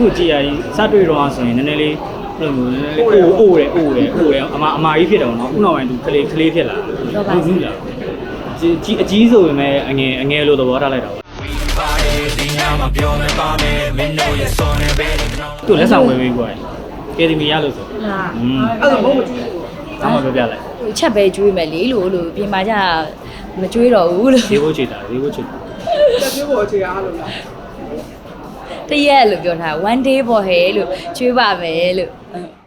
သူ့ကြည်ရည်စတွေ့တော့ဆိုရင်နည်းနည်းလေးဘယ်လိုမျိုးနည်းနည်းလေးအိုးအိုးတယ်အိုးတယ်အိုးတယ်အမအမာကြီးဖြစ်တယ်ပေါ့နော်ခုနောက်ပိုင်းသူကလေးကလေးဖြစ်လာဘူးလားကြီးအကြီးဆိုပေမဲ့အငယ်အငယ်လို့သဘောထားလိုက်တာပေါ့သူလက်ဆောင်ဝယ်ပေးကွာကယ်ဒမီရလို့ဆိုဟာอืมအဲ့တော့မဟုတ်ဘူးအမှပြောပြလိုက်ဟိုချက်ပဲကျွေးမယ်လေလို့လို့ပြင်မာကြမကျွေးတော့ဘူးလို့ဈေးဘိုးချေတာဈေးဘိုးချေတာတက်ပြဖို့အခြေအားလို့လား တရက်လို့ပြောထား one day ပေါ့ဟဲ့လို့ကျွေးပါမယ်လို့ဟုတ်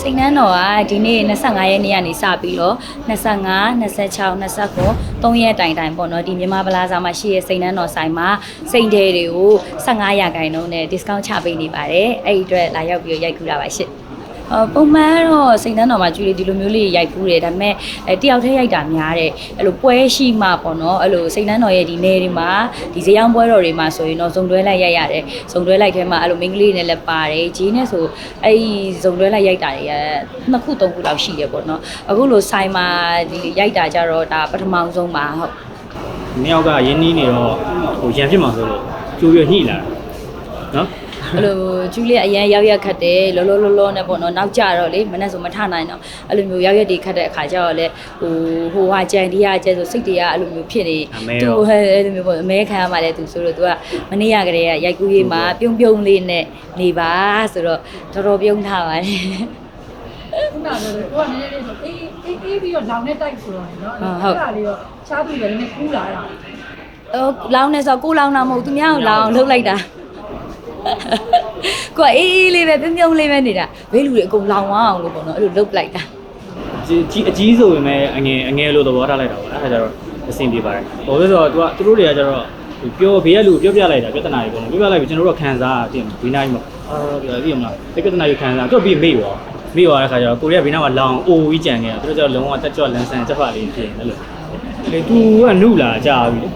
စိတ်နှမ်းတော်ကဒီနေ့25ရက်နေ့ကနေစပြီးတော့25 26 29 3ရက်တိုင်တိုင်ပေါ့နော်ဒီမြန်မာပလာဇာမှာရှိတဲ့စိတ်နှမ်းတော်ဆိုင်မှာစိတ်ထဲတွေကို15ရာခိုင်နှုန်းနဲ့ discount ချပေးနေပါတယ်အဲ့ဒီအတွက်လာရောက်ပြီးတော့ရိုက်ကူးတာပါရှင့်အော် ပုံမှန်တော့စိတ်နှမ်းတော်မှာကျွေးလေဒီလိုမျိုးလေးရိုက်ကူးတယ်ဒါပေမဲ့အဲတယောက်တည်းရိုက်တာများတယ်အဲ့လိုပွဲရှိမှပေါ့နော်အဲ့လိုစိတ်နှမ်းတော်ရဲ့ဒီနေ့တွေမှာဒီဇေယောင်းပွဲတော်တွေမှာဆိုရင်တော့ဇုံတွဲလိုက်ရိုက်ရတယ်ဇုံတွဲလိုက်ထဲမှာအဲ့လိုမိန်းကလေးတွေနဲ့လည်းပါတယ်ဂျီးနဲ့ဆိုအဲ့ဒီဇုံတွဲလိုက်ရိုက်တာတွေကနှစ်ခုသုံးခုလောက်ရှိတယ်ပေါ့နော်အခုလိုဆိုင်မှာဒီရိုက်တာကြတော့ဒါပထမဆုံးပါဟုတ်မြောက်ကရင်းနှီးနေတော့ဟိုရန်ဖြစ်မှာဆိုလို့ကျိုးရညှိလာနော် အဲ့လိုကျူးလေးအရန်ရောက်ရက်ခတ်တယ်လောလောလောလောနဲ့ပေါ့နော်နောက်ကြတော့လေမနဲ့ဆိုမထနိုင်တော့အဲ့လိုမျိုးရောက်ရက်တွေခတ်တဲ့အခါကျတော့လေဟိုဟိုဟာကြံဒီဟာကျဲဆိုစိတ်တွေကအဲ့လိုမျိုးဖြစ်နေသူဟဲ့အဲ့လိုမျိုးပေါ့အမဲခံရမှလည်းသူဆိုတော့သူကမနေ့ကကလေးကရိုက်ကူးရေးမှာပြုံးပြုံးလေးနဲ့နေပါဆိုတော့တော်တော်ပြုံးထားပါတယ်ခုနကလည်းကိုကနည်းနည်းလေးဆိုအေးအေးအေးပြီးတော့လောင်နဲ့တိုက်ဆိုတော့နော်အဲ့ဒါလေးတော့ချားပြီးပဲနည်းနည်းကူးလာတာအော်လောင်းနေဆိုကိုလောင်းတာမဟုတ်သူများကိုလောင်းလှုပ်လိုက်တာ ကိုကအေးအေးလေးပဲပြုံးပြုံးလေးပဲနေတာဘေးလူတွေအကုန်လောင်းသွားအောင်လို့ပေါ့နော်အဲ့လိုလှုပ်လိုက်တာကြီးအကြီးဆိုပေမဲ့အငယ်အငယ်လို့သဘောထားလိုက်တာပေါ့အဲ့ဒါကြတော့အဆင်ပြေပါတယ်ဟိုဆိုတော့ तू ကသူတို့တွေကကြတော့ပြောဘေးကလူပြောပြလိုက်တာပြဿနာတွေပေါ့နော်ပြောပြလိုက်ပြီကျွန်တော်တို့ကခံစားရတင်ဒီနိုင်မှာအာဒီမလားဒီပြဿနာတွေခံစားတော့ပြီးမေ့ရောမေ့ရောတဲ့ခါကျတော့ကိုရီးယားဘေးနားမှာလောင်အိုကြီးကြံခဲ့တာသူတို့ကျတော့လုံးဝတက်ကြွလန်းဆန်းချက်ဖတ်လေးဖြစ်နေတယ်လို့လေ तू ကနုလာကြာပြီနု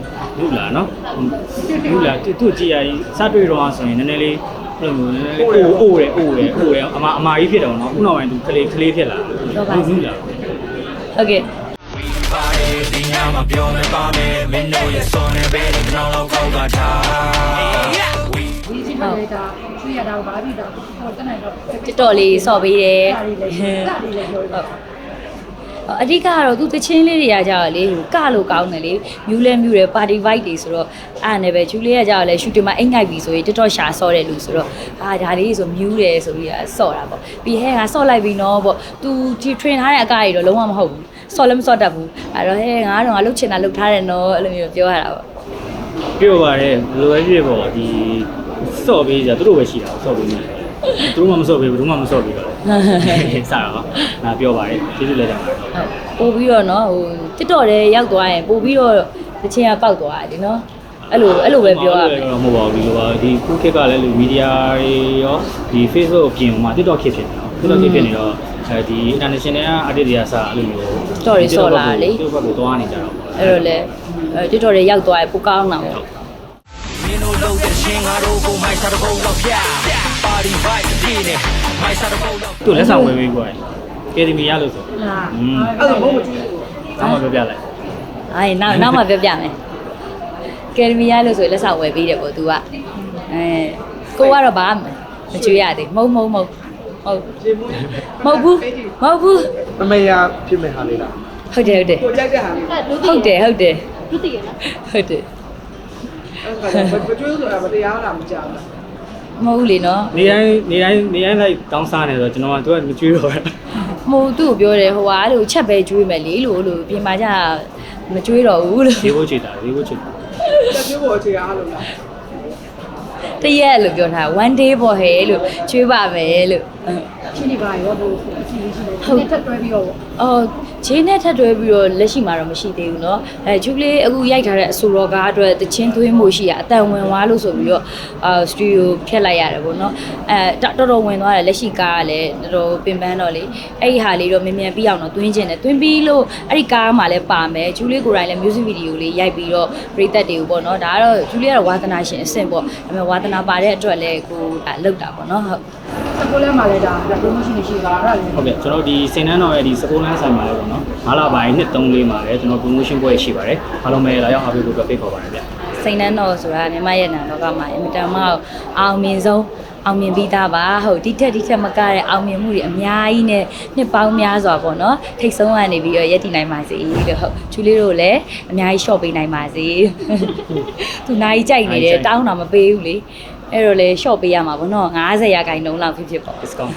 လာနော်နုလာသူ့ကြည်ရည်စတွေ့တော့ဆိုရင်နည်းနည်းလေးဘယ်လိုမျိုးနည်းနည်းလေးအိုးအိုးတယ်အိုးတယ်အိုးတယ်အမအမာကြီးဖြစ်တယ်ပေါ့နော်ခုနောက်ပိုင်းသူကလေးကလေးဖြစ်လာနုလာဟုတ်ကဲ့ဒီညမှာပြောမယ်ပါမယ်မင်းတို့ရဲ့စောနေပဲဒီနောက်တော့ကောက်ကထားဒီချင်းမလေးတာချွေးရတာဘာပြီးတော့ဟိုတနိုင်တော့တစ်တော်လေးစော့ပေးတယ်ဒါလေးလည်းဒါလေးလည်းပြောတယ် အဓိကကတော့သူတချင်းလေးတွေကကြာတော့လေဟိုကလို့ကောင်းတယ်လေမြူးလဲမြူးတယ်ပါတီဗိုက်တွေဆိုတော့အားနဲ့ပဲဂျူလေးကကြာတော့လေရှူတင်မှာအိတ်ငိုက်ပြီဆိုရင်တစ်တော့ရှာစော့တယ်လို့ဆိုတော့အာဒါလေးဆိုမြူးတယ်ဆိုပြီးတော့စော့တာပေါ့ပြီးဟဲငါစော့လိုက်ပြီနော်ပေါ့သူဒီ train ထားတဲ့အကားတွေတော့လုံးဝမဟုတ်ဘူးစော့လည်းမစော့တတ်ဘူးအဲ့တော့ဟဲငါတော့ငါလှုပ်ချင်တာလှုပ်ထားတယ်နော်အဲ့လိုမျိုးပြောရတာပေါ့ပြောပါတယ်လိုပဲဖြစ်ပေါ့ဒီစော့ပေးကြသူတို့ပဲရှိတာစော့ပေးနေ သူတို့မှမစော့ပေးဘူးသူမှမစော့ပေးတော့စတာတော့ငါပြောပါတယ်ကျေးဇူးလည်းတင်ပါတယ်ဟုတ်ပို့ပြီးတော့နော်ဟိုတစ်တော်တဲ့ရောက်သွားရင်ပို့ပြီးတော့တချင်းကပောက်သွားတယ်နော်အဲ့လိုအဲ့လိုပဲပြောရမယ်မဟုတ်ပါဘူးဒီလိုပါဒီခုခေတ်ကလည်းလူမီဒီယာတွေရောဒီ Facebook အပြင်မှာ TikTok ခေတ်ဖြစ်နေတော့ TikTok ခေတ်ဖြစ်နေတော့အဲဒီ international artist တွေကစအဲ့လိုမျိုးတော်တွေစော့လာလေဒီဘက်ကိုသွားနေကြတော့အဲ့တော့လေအဲတစ်တော်တဲ့ရောက်သွားရင်ပိုကောင်းတာပေါ့မင်းတို့ လုံးတဲ့ရှင်ငါတို့ကိုမိုက်စားတော့တော့ဖြာပါတီဗိုက်ဒီနေမိုက်စားတော့တော့ သူလက်ဆောင်ဝယ်ပေးကွာကယ်ဒမီရလို့ဆို ဟာ อืม အဲ့တော့မဟုတ်ဘူး အမှပြောပြလိုက် အေးနောက်နောက်မှပြောပြမယ်ကယ်ဒမီယာလို့ဆိုရင်လက်ဆောင်ဝယ်ပေးတယ်ပေါ့ तू ကအဲကိုကတော့ဘာမှမကြွေးရသေးမဟုတ်မဟုတ်မဟုတ်ဟုတ် ရေမွေး မဟုတ်ဘူးမဟုတ်ဘူး မမေယာဖြစ်မဲ့ဟာလေးလား ဟုတ်တယ်ဟုတ်တယ် ကိုကြိုက်တဲ့ဟာလေး ဟုတ်တယ်ဟုတ်တယ်ဟုတ်တယ် အဲ့ဒါက မကျွေးဆိုတာမတရားလားမကြောက်ဘူးမဟုတ်ဘူးလေနော်နေတိုင်းနေတိုင်းနေတိုင်းလိုက်တောင်းစားနေတော့ကျွန်တော်ကသူကမကြွေးတော့ဘူးမဟုတ်သူ့ကိုပြောတယ်ဟိုဟာအဲ့လိုချက်ပဲကြွေးမယ်လေလို့လို့ပြင်မာကြမကြွေးတော့ဘူးလို့ဈေးဘိုးချေတာဈေးဘိုးချေတာတက်ပြဖို့အခြေအားလို့လားတရက်လို့ပြောထား one day ပေါ့ဟဲ့လို့ကြွေးပါမယ်လို့ ဟုတ် ဖြစ်နေပါရောဘို့အကြည့်ရှိတယ်ဒီနေ့ထပ်တွဲပြီးတော့ အော်ဂျင်းနဲ့ထပ်တွဲပြီးတော့လက်ရှိမှာတော့မရှိသေးဘူးเนาะအဲချူကလေးအခုရိုက်ထားတဲ့အဆိုတော်ကားအတွက်တချင်းသွင်းမှုရှိရအတန်ဝင်သွားလို့ဆိုပြီးတော့အာစတူဒီယိုဖျက်လိုက်ရတယ်ပေါ့เนาะအဲတော်တော်ဝင်သွားတယ်လက်ရှိကားကလည်းတော်တော်ပင်ပန်းတော့လေအဲ့ဒီဟာလေးတော့မြန်မြန်ပြီးအောင်တော့သွင်းခြင်းတယ်သွင်းပြီးလို့အဲ့ဒီကားမှာလည်းပါမယ်ချူလေးကိုယ်တိုင်လည်း music video လေးရိုက်ပြီးတော့ပရိသတ်တွေကိုပေါ့เนาะဒါကတော့ချူလေးကတော့ဝါသနာရှင်အဆင့်ပေါ့ဒါပေမဲ့ဝါသနာပါတဲ့အတွက်လည်းကိုဒါလောက်တာပေါ့เนาะဟုတ် စကိုလမ်းမှာလည်းဒါဒါ promotion ရှိပါအဲ့ဒါလည်းဟုတ်ကဲ့ကျွန်တော်ဒီစင်နန်းတော်ရဲ့ဒီစကိုလန်းဆိုင်မှာလည်းပေါ့နော်၅လပိုင်းနှစ်3လေးမှာလည်းကျွန်တော် promotion ပွဲရှိပါတယ်အားလုံးပဲလာရောက်အားပေးဖို့အတွက်ဖိတ်ခေါ်ပါတယ်ဗျစိန်နှန်းတော်ဆိုတာမြမရဲ့နံလောကမှာအင်မတန်မှအောင်မြင်ဆုံးအောင်မြင်ပြီးသားပါဟုတ်ဒီထက်ဒီထက်မကတဲ့အောင်မြင်မှုတွေအများကြီးနဲ့နှစ်ပေါင်းများစွာပေါ့နော်ထိတ်ဆုံးကနေပြီးတော့ရက်တည်နိုင်ပါစေလို့ဟုတ်ချူလေးတို့လည်းအများကြီး short ပေးနိုင်ပါစေသူနိုင်ကြိုက်နေတယ်တောင်းတာမပေးဘူးလေ အဲ့တော့လေ short ပေးရမှာပေါ့နော်90ရာခိုင်နှုန်းလောက်ဖြစ်ဖြစ်ပေါ့ discount